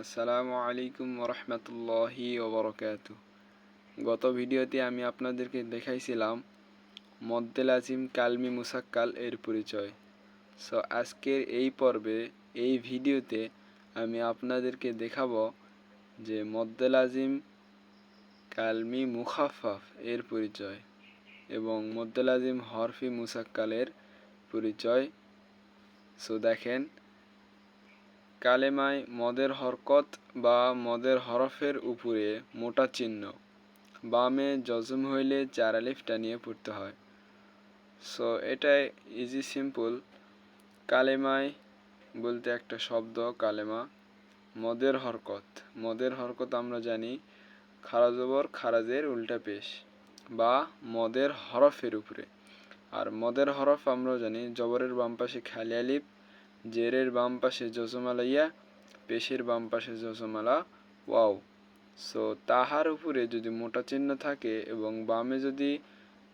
আসসালামু আলাইকুম রহমতুল্লাহি ওবরকাত। গত ভিডিওতে আমি আপনাদেরকে দেখাইছিলাম মদ্দেল আজিম কালমি মুসাক্কাল এর পরিচয়। সো আজকের এই পর্বে, এই ভিডিওতে আমি আপনাদেরকে দেখাবো যে মদ্দেল আজিম কালমি মুখাফাফ এর পরিচয় এবং মদ্দেল আজিম হরফি মুসাক্কালের পরিচয়। সো দেখেন কালেমায় মদের হরকত বা মদের হরফের উপরে মোটা চিহ্ন। বামে জজম হইলে চার আলিফ টানিয়ে পড়তে হয়। সো এটাই ইজি সিম্পল কালেমায় বলতে একটা শব্দ, কালেমা। মদের হরকত। মদের হরকত আমরা জানি খারাজবর খারাজের উল্টা পেশ বা মদের হরফের উপরে। আর মদের হরফ আমরা জানি, জবরের বাম পাশে খালি আলিফ জেরের বাম পাশে জজমালাইয়া পেশের বাম পাশে জজমালা, ওয়াও। সো তাহার উপরে যদি মোটা চিহ্ন থাকে এবং বামে যদি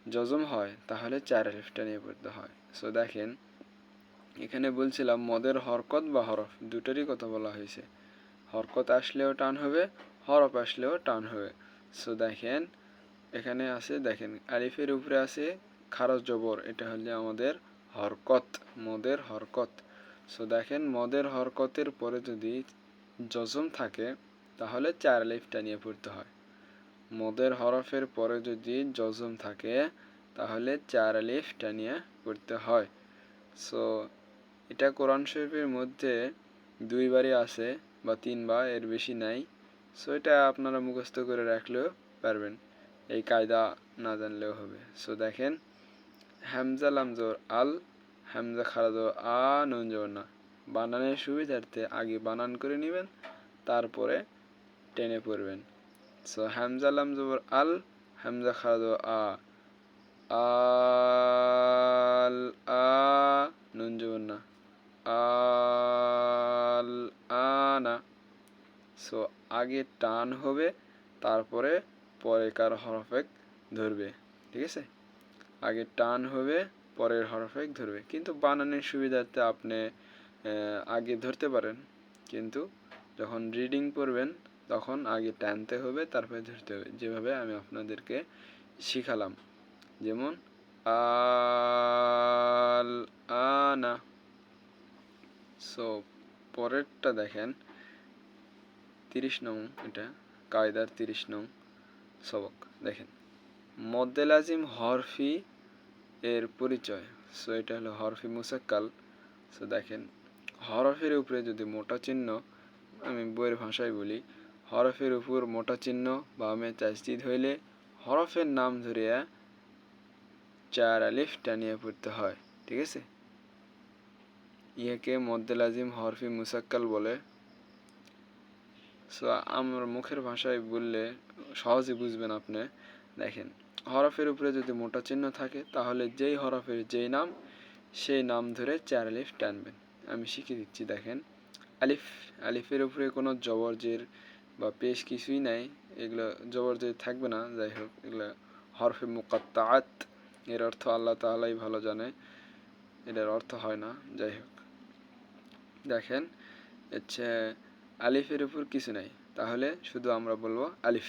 জজম হয়, তাহলে চার আলিফটা নিয়ে পড়তে হয়। সো দেখেন, এখানে বলছিলাম মদের হরকত বা হরফ, দুটোরই কথা বলা হয়েছে। হরকত আসলেও টান হবে, হরফ আসলেও টান হবে। সো দেখেন, এখানে আছে, দেখেন, আলিফের উপরে আছে খারজ জবর, এটা হলে আমাদের হরকত, মদের হরকত। সো দেখেন, মদের হরকতের পরে যদি জজম থাকে, তাহলে চার আলিফটা নিয়ে পড়তে হয়। মদের হরফের পরে যদি জজম থাকে, তাহলে চার আলিফটা নিয়ে পড়তে হয়। সো এটা কোরআন শরীফের মধ্যে দুইবারই আছে বা তিনবার, এর বেশি নাই। সো এটা আপনারা মুখস্থ করে রাখলেও পারবেন। এই কায়দা না জানলেও হবে। সো দেখেন হ্যামজা লামজোর আল হামজা খারাজ আ নুন না বানানের সুবিধার্থে আগে বানান করে নেবেন, তারপরে টেনে পড়বেন সো, হামজা লাম জবর আল, হামজা খারাজ আ। আল আ নুন না আল আনা সো, আগে টান হবে, তারপরে পরে কার হরফেক ধরবে, ঠিক আছে? আগে টান হবে পরের হরফেক ধরবে। কিন্তু বানানের সুবিধার্থে আপনি আগে ধরতে পারেন। কিন্তু যখন রিডিং পড়বেন, তখন আগে টানতে হবে, তারপরে ধরতে হবে। যেভাবে আমি আপনাদেরকে শিখালাম। যেমন, আল, আনা। সো পরেরটা দেখেন। তিরিশ নং এটা, কায়দার তিরিশ নং সবক। দেখেন। মদ্দেল আজিম হরফি এর পরিচয়। সো এটা হলো হরফি মুসাক্কাল। সো দেখেন, হরফের উপরে যদি মোটা চিহ্ন, আমি বইয়ের ভাষায় বলি, হরফের উপর মোটা চিহ্ন বামে তাজদিদ হইলে হরফের নাম ধরিয়া চার আলিফ টানিয়ে পড়তে হয়। ঠিক আছে? ইহাকে মদ্দেল আজিম হরফি মুসাক্কাল বলে। সো আমার মুখের ভাষায় বললে সহজে বুঝবেন আপনি। দেখেন হরফের উপরে যদি মোটা চিহ্ন থাকে, তাহলে যেই হরফের যেই নাম, সেই নাম ধরে চার আলিফ টানবেন। আমি শিখিয়ে দিচ্ছি, দেখেন। আলিফ, আলিফের উপরে কোনো জবরজের বা পেশ কিছুই নাই। এগুলো জবরজের থাকবে না, যাই হোক, এগুলো হরফে মুকাত্তাআত। এর অর্থ আল্লাহ তালাই ভালো জানে, এটার অর্থ হয় না, যাই হোক। দেখেন, হচ্ছে আলিফের উপর কিছু নাই। তাহলে শুধু আমরা বলব আলিফ।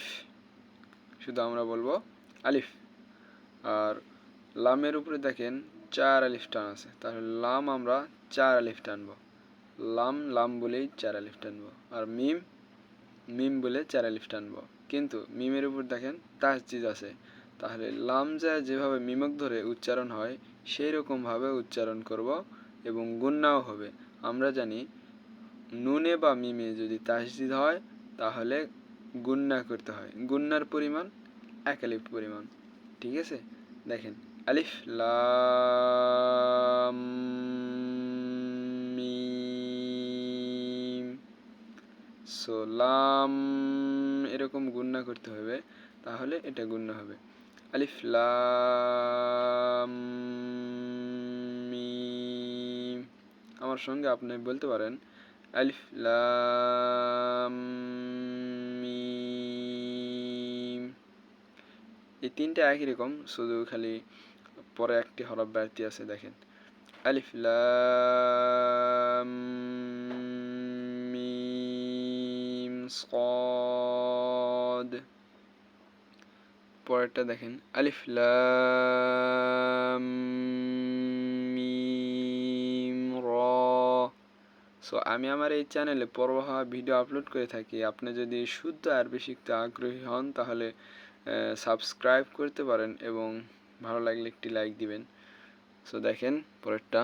শুধু আমরা বলব আলিফ। আর লামের উপরে দেখেন চার আলিফ টান আছে। তাহলে লাম আমরা চার আলিফ টানবো। লাম লাম বলেই চার আলিফ টানবো। আর মিম মিম বলে চার আলিফ টানবো। কিন্তু মিমের উপর দেখেন তাসজিদ আছে। তাহলে লাম যা যেভাবে মিমক ধরে উচ্চারণ হয় সেই রকমভাবে উচ্চারণ করব এবং গুন্নাও হবে। আমরা জানি নুনে বা মিমে যদি তাসজিদ হয়, তাহলে গুন্না করতে হয়। গুন্নার পরিমাণ এক আলিফ পরিমাণ, ঠিক আছে? দেখেন, আলিফ, লাম, মিম। এরকম গুন্না করতে হবে, তাহলে এটা গুন্না হবে। আলিফ, লাম আমার সঙ্গে আপনি বলতে পারেন, আলিফ, লাম এই তিনটা একই রকম, শুধু খালি পরে একটি হরফ ব্যর্থী আছে, দেখেন। আলিফ, লাম, মিম, সদ। পরেরটা দেখেন, আলিফ, লাম, মিম, র। সো আমি আমার এই চ্যানেলে পর্ব হওয়া ভিডিও আপলোড করে থাকি। আপনি যদি শুদ্ধ আরবি শিখতে আগ্রহী হন, তাহলে সাবস্ক্রাইব করতে পারেন এবং ভালো লাগলে একটি লাইক দিবেন। সো দেখেন, পরেরটা।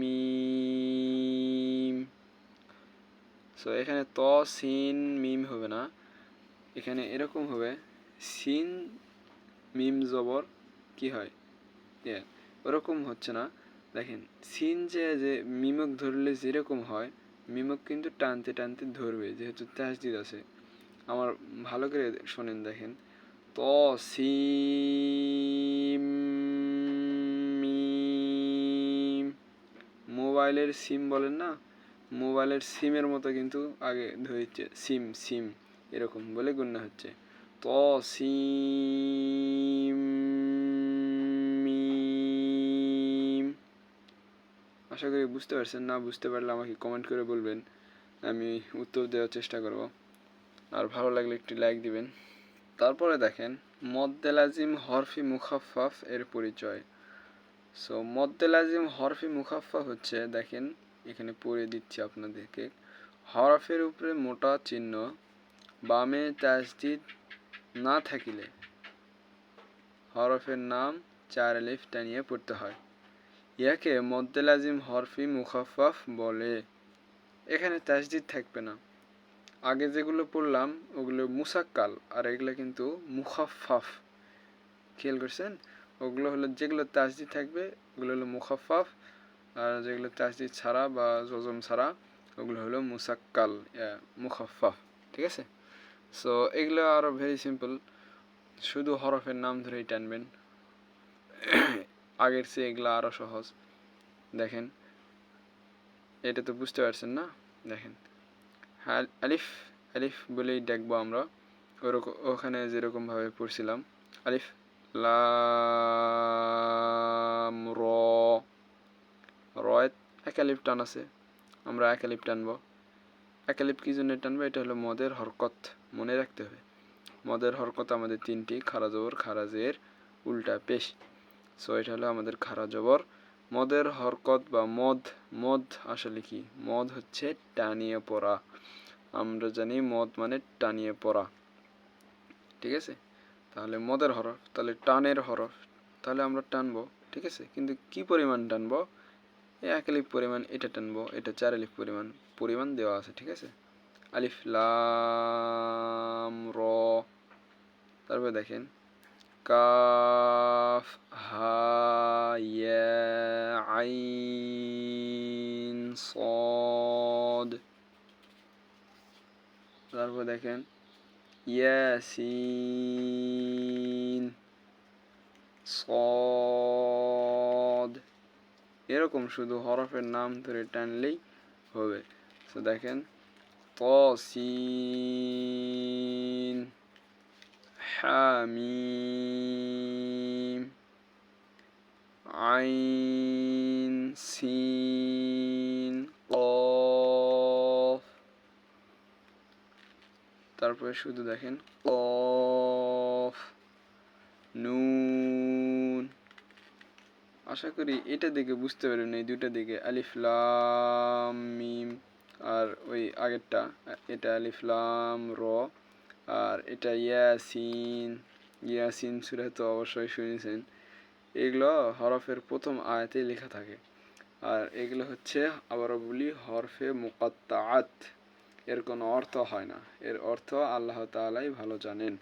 মিম সো এখানে ত সিন মিম হবে না। এখানে এরকম হবে। সিন মিম জবর কি হয়? ওরকম হচ্ছে না। দেখেন সিন যে যে মিমক ধরলে যেরকম হয়, মিমক কিন্তু টানতে টানতে ধরবে, যেহেতু তাসদিদ আছে। আমার ভালো করে শোনেন দেখেন। ত, সিম মোবাইলের সিম বলেন না? মোবাইলের সিমের মতো কিন্তু আগে ধরেছে, সিম সিম, এরকম বলে গুণ্য হচ্ছে। ত, সিম। আশা করি বুঝতে পারছেন, না বুঝতে পারলে আমাকে কমেন্ট করে বলবেন, আমি উত্তর দেওয়ার চেষ্টা করব। আর ভালো লাগলে একটি লাইক দিবেন। তারপরে দেখেন, মদ্দেলাজিম হরফি মুখাফাফ এর পরিচয়। সো মদ্দেলাজিম হরফি মুখাফা হচ্ছে, দেখেন, এখানে পড়ে দিচ্ছি আপনাদেরকে। হরফের উপরে মোটা চিহ্ন, বামে তাসদিদ না থাকিলে হরফের নাম চার আলিফ টানিয়ে পড়তে হয়। ইয়াকে মদ্দেলাজিম হরফি মুখাফাফ বলে। এখানে তাসদিদ থাকবে না। আগে যেগুলো পড়লাম, ওগুলো মুসাক্কাল, আর এগুলো কিন্তু মুখাফাফ খেয়াল করছেন? ওগুলো হলো যেগুলো তাসদি থাকবে, ওগুলো হলো মুখাফাফ আর যেগুলো তাসদি ছাড়া বা জজম ছাড়া, ওগুলো হলো মুসাক্কাল মুখাফাফ ঠিক আছে? সো এগুলো আরও ভেরি সিম্পল শুধু হরফের নাম ধরেই টানবেন। আগের চেয়ে এগুলো আরও সহজ। দেখেন। এটা তো বুঝতে পারছেন না? দেখেন। হ্যাঁ আলিফ আলিফ বলেই দেখব আমরা। ওরকম ওখানে যেরকমভাবে পড়ছিলাম। আলিফ, লাম, র। এক আলিফ টান আছে। আমরা এক আলিফ টানবো। এক আলিফ কী জন্য টানবো? এটা হলো মদের হরকত। মনে রাখতে হবে। মদের হরকত আমাদের তিনটি খারা জবর খারাজের, উল্টা, পেশ। সো এটা হলো আমাদের খারা জবর। মদের হরকত বা মদ মদ আসলে কি? মদ হচ্ছে টানিয়ে পড়া। আমরা জানি মদ মানে টানিয়ে পড়া। ঠিক আছে? তাহলে মদের হরফ, তাহলে টানের হরফ, তাহলে আমরা টানবো। ঠিক আছে? কিন্তু কি পরিমাণ টানবো? এক আলিফ পরিমাণ, এটা টানবো, এটা চার আলিফ পরিমাণ পরিমাণ দেওয়া আছে, ঠিক আছে? আলিফ, লাম, র। তারপরে দেখেন। কাফ হা ইয়া আইন সদ তারপর দেখেন, ইয়াসিন সদ। এরকম শুধু হরফের নাম ধরে টানলেই হবে। তো দেখেন, তসিন হামিম আইন সিন কফ তারপরে শুধু দেখেন কফ নুন আশা করি এটা দেখে বুঝতে পারবেন, এই দুটা দিকে আলিফলাম মিম আর ওই আগেরটা, এটা আলিফলাম র। আর এটা ইয়াসিন ইয়াসিন সুরে তো অবশ্যই শুনেছেন। এগুলো হরফের প্রথম আয়াতেই লেখা থাকে। আর এগুলো হচ্ছে আবারও বলি, হরফে মুকাত্তাআত। এর কোনো অর্থ হয় না। এর অর্থ আল্লাহ তালাই ভালো জানেন।